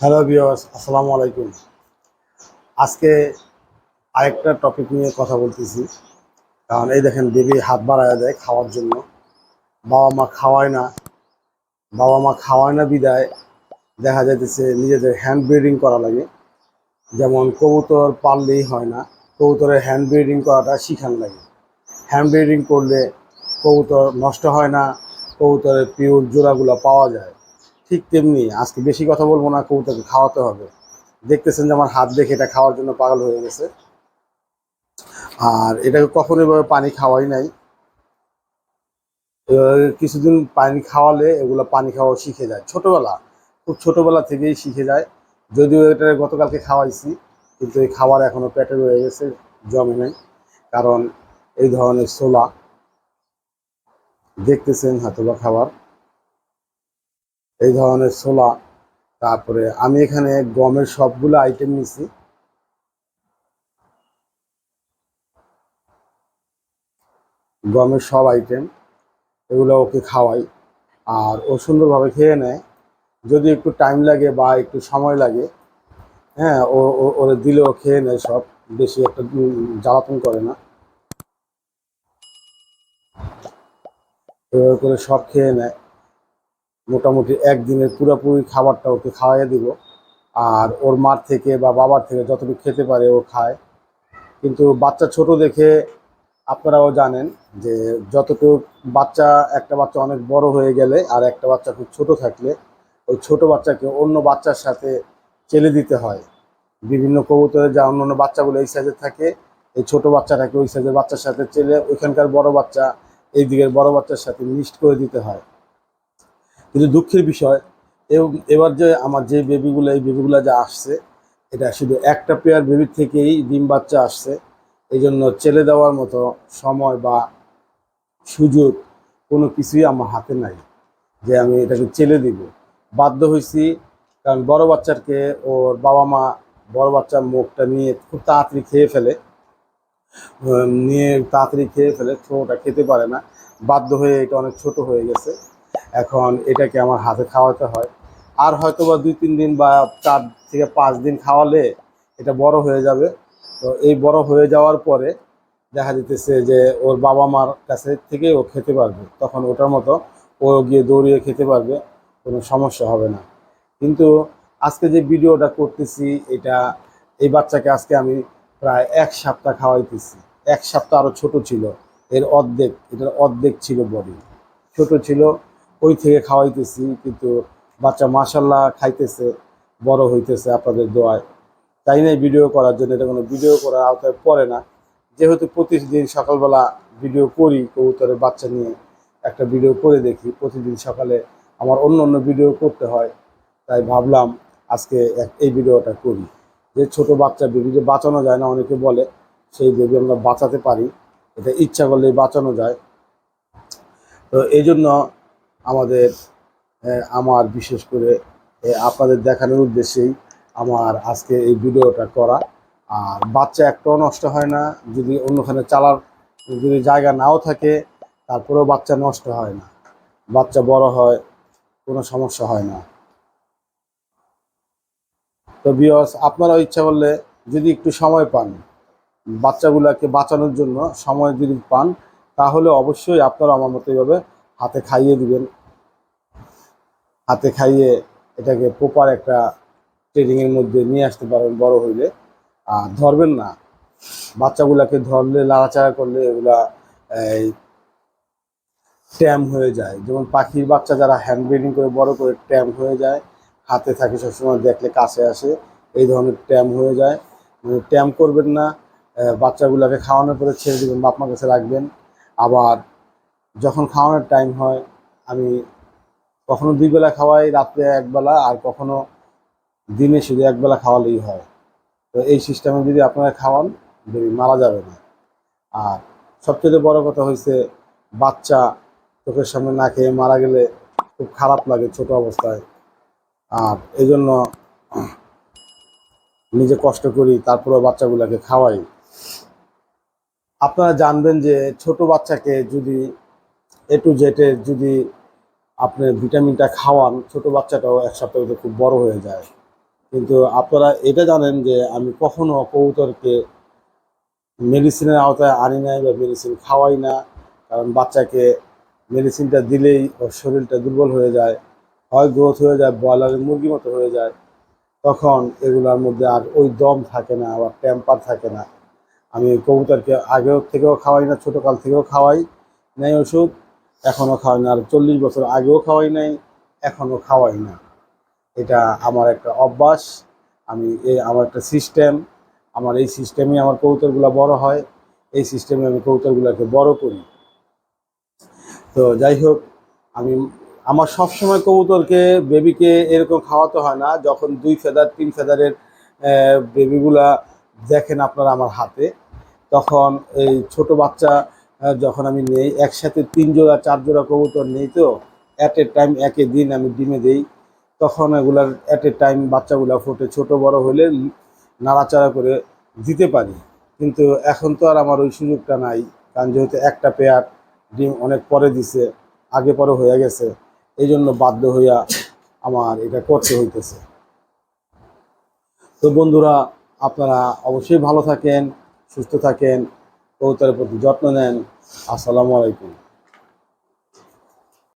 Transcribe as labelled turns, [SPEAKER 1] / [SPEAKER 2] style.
[SPEAKER 1] Hello বিয়স আসসালামু আলাইকুম। আজকে আরেকটা টপিক নিয়ে কথা বলতেছি। কারণ এই দেখেন বেবি হাত বাড়ায় দেয় খাওয়ার জন্য। বাবা মা খাওয়ায় না। বাবা মা খাওয়ায় না বিদায়। দেখা যাইতেছে নিজেদের হ্যান্ড ব্রিডিং করা লাগে। যেমন কবুতর পাললেই হয় না, কবুতরের হ্যান্ড ব্রিডিং করাটা শিখান লাগে। হ্যান্ড ব্রিডিং করলে কবুতর নষ্ট হয় না, কবুতরের পিওর জোড়াগুলো পাওয়া যায়। ঠিক তেমনি আজকে বেশি কথা বলব না, কবুতরকে খাওয়াতে হবে। দেখতেছেন যে আমার হাত দেখে এটা খাওয়ার জন্য পাগল হয়ে গেছে। আর এটাকে কখনো এভাবে পানি খাওয়াই নাই। কিছুদিন পানি খাওয়ালে এগুলো পানি খাওয়া শিখে যায়। ছোটবেলা, খুব ছোটবেলা থেকেই শিখে যায়। যদিও এটা গতকালকে খাওয়াইছি, কিন্তু এই খাবার এখনও পেটে রয়ে গেছে, জমে নেই। কারণ এই ধরনের সোলা দেখতেছেন হয়তোবা খাবার। এই ধরনের ছোলা। তারপরে আমি এখানে গমের সবগুলো আইটেম নিছি। গমের সব আইটেম এগুলো ওকে খাওয়াই। আর ও সুন্দরভাবে খেয়ে নেয়। যদি একটু টাইম লাগে বা একটু সময় লাগে হ্যাঁ ও ওরে দিলেও খেয়ে নেয় সব। বেশি একটা জ্বালাতন করে না। এভাবে করে সব খেয়ে নেয়। মোটামুটি একদিনের পুরোপুরি খাবারটা ওকে খাওয়াইয়ে দিব। আর ওর মার থেকে বা বাবার থেকে যতটুকু খেতে পারে ও খায়। কিন্তু বাচ্চা ছোট দেখে আপনারাও জানেন যে যতটুকু বাচ্চা, একটা বাচ্চা অনেক বড় হয়ে গেলে আর একটা বাচ্চা খুব ছোট থাকলে ওই ছোট বাচ্চাকে অন্য বাচ্চার সাথে চেলে দিতে হয়। বিভিন্ন কবুতরে যা অন্য অন্য বাচ্চাগুলো এই সাইজের থাকে, এই ছোট বাচ্চাটাকে ওই সাইজের বাচ্চার সাথে চেলে ওইখানকার বড় বাচ্চা এই দিকের বড় বাচ্চার সাথে মিক্সড করে দিতে হয়। কিন্তু দুঃখের বিষয়, এব- এবার যে আমার যে বেবিগুলো এই বেবিগুলো যা আসছে, এটা শুধু একটা পেয়ার বেবির থেকেই ডিম বাচ্চা আসছে। এই জন্য চেলে দেওয়ার মতো সময় বা সুযোগ কোনো কিছুই আমার হাতে নাই যে আমি এটাকে চেলে দিব। বাধ্য হয়েছি, কারণ বড় বাচ্চাকে ওর বাবা মা বড় বাচ্চার মুখটা নিয়ে খুব তাড়াতাড়ি খেয়ে ফেলে। নিয়ে তাড়াতাড়ি খেয়ে ফেলে, ছোটোটা খেতে পারে না। বাধ্য হয়ে এটা অনেক ছোট হয়ে গেছে। এখন এটাকে আমার হাতে খাওয়াতে হয়। আর হয়তো বা দুই, তিন দিন বা চার থেকে পাঁচ দিন খাওয়ালে এটা বড় হয়ে যাবে। তো এই বড় হয়ে যাওয়ার পরে দেখা যেতেছে যে ওর বাবা মার কাছে থেকে ও খেতে পারবে। তখন ওটার মতো ও গিয়ে দৌড়িয়ে খেতে পারবে, কোনো সমস্যা হবে না। কিন্তু আজকে যে ভিডিওটা করতেছি, এটা এই বাচ্চাকে আজকে আমি প্রায় এক সপ্তাহ খাওয়াইতেছি। এক সপ্তাহ আরও ছোট ছিল। এর অর্ধেক, এটার অর্ধেক ছিল বডি ছোট ছিল ওই থেকে খাওয়াইতেছি, কিন্তু বাচ্চা মাসাল্লাহ খাইতেছে, বড় হইতেছে আপনাদের দোয়ায়। তাই নাই ভিডিও করার জন্য, এটা কোনো ভিডিও করার আওতায় পড়ে না। যেহেতু প্রতিদিন সকালবেলা ভিডিও করি, কবুতরের বাচ্চা নিয়ে একটা ভিডিও করে দেখি, প্রতিদিন সকালে আমার অন্য অন্য ভিডিও করতে হয়। তাই ভাবলাম আজকে এই ভিডিওটা করি। যে ছোট বাচ্চা বেবি যে বাঁচানো যায় না অনেকে বলে, সেই বেবি আমরা বাঁচাতে পারি। এটা ইচ্ছা করলেই বাঁচানো যায়। তো এই জন্য আমাদের আমার বিশেষ করে আপনাদের দেখানোর উদ্দেশ্যেই আমার আজকে এই ভিডিওটা করা। আর বাচ্চা একটাও নষ্ট হয় না, যদি অন্যখানে চালার, যদি জায়গা নাও থাকে, তারপরেও বাচ্চা নষ্ট হয় না। বাচ্চা বড় হয়, কোনো সমস্যা হয় না। তো বিয়স আপনারা ইচ্ছা করলে যদি একটু সময় পান, বাচ্চাগুলোকে বাঁচানোর জন্য সময় যদি পান, তাহলে অবশ্যই আপনারা আমার মতো এইভাবে হাতে খাইয়ে দিবেন। হাতে খাইয়ে এটাকে প্রপার একটা ট্রেনিংয়ের মধ্যে নিয়ে আসতে পারেন বড় হইলে। আর ধরবেন না। বাচ্চাগুলোকে ধরলে লাড়াচাড়া করলে এগুলা, এই ট্যাম হয়ে যায়। যেমন পাখির বাচ্চা যারা হ্যান্ড ব্রিডিং করে, বড় করে ট্যাম হয়ে যায়। হাতে থাকে সবসময় দেখলে কাছে আসে, এই ধরনের ট্যাম হয়ে যায়। মানে ট্যাম করবেন না। বাচ্চাগুলোকে খাওয়ানোর পরে ছেড়ে দেবেন, বাপমার কাছে রাখবেন। আবার যখন খাওয়ানোর টাইম হয়, আমি কখনো দুই বেলা খাওয়াই রাত্রে একবেলা আর কখনো দিনে শুধু একবেলা খাওয়ালেই হয়। তো এই সিস্টেমে যদি আপনারা খাওয়ান বেবি মারা যাবে না। আর সবচেয়ে বড় কথা হয়েছে বাচ্চা চোখের সামনে না খেয়ে মারা গেলে খুব খারাপ লাগে ছোট অবস্থায়। আর এই জন্য নিজে কষ্ট করি, তারপরেও বাচ্চাগুলোকে খাওয়াই। আপনারা জানবেন যে ছোট বাচ্চাকে যদি এ টু জেটের যদি আপনি ভিটামিনটা খাওয়ান, ছোট বাচ্চাটাও এক সপ্তাহে খুব বড় হয়ে যায়। কিন্তু আপনারা এটা জানেন যে আমি কখনো কবুতরকে মেডিসিনের আওতায় আনি নাই বা মেডিসিন খাওয়াই না, কারণ বাচ্চাকে মেডিসিনটা দিলেই ওর শরীরটা দুর্বল হয়ে যায়, হয় গ্রোথ হয়ে যায়, ব্রয়লারের মুরগি মতো হয়ে যায়। তখন এগুলোর মধ্যে আর ওই দম থাকে না, আবার ট্যাম্পার থাকে না। আমি কবুতরকে আগেও থেকেও খাওয়াই না, ছোটোকাল থেকেও খাওয়াই। নাই ওষুধ এখনও খাওয়াই না আর চল্লিশ বছর আগেও খাওয়াই নাই এখনও খাওয়াই না। এটা আমার একটা অভ্যাস। আমি এই আমার একটা সিস্টেম আমার এই সিস্টেমে আমার কবুতরগুলো বড় হয়। এই সিস্টেমে আমি কবুতরগুলোকে বড় করি। তো যাই হোক, আমি, আমার সবসময় কবুতরকে বেবিকে এরকম খাওয়াতে হয় না। যখন দুই ফেদার তিন ফেদারের বেবিগুলা দেখেন আপনারা আমার হাতে, তখন এই ছোট বাচ্চা যখন আমি নেই, একসাথে তিন জোড়া, চার জোড়া কবুতর নেই তো অ্যাট এ টাইম একই দিন আমি ডিমে দেই। তখন এগুলার অ্যাট এ টাইম বাচ্চাগুলা ফোটে, ছোট বড় হলে নাড়াচাড়া করে দিতে পারি। কিন্তু এখন তো আর আমার ওই সুযোগটা নাই, কারণ যেহেতু একটা পেয়ার ডিম অনেক পরে দিছে, আগে পরে হয়ে গেছে এই জন্য বাধ্য হইয়া আমার এটা করতে হইতেছে। তো বন্ধুরা, আপনারা অবশ্যই ভালো থাকেন, সুস্থ থাকেন কবুতরের প্রতি যত্ন নেন। আসসালামু আলাইকুম।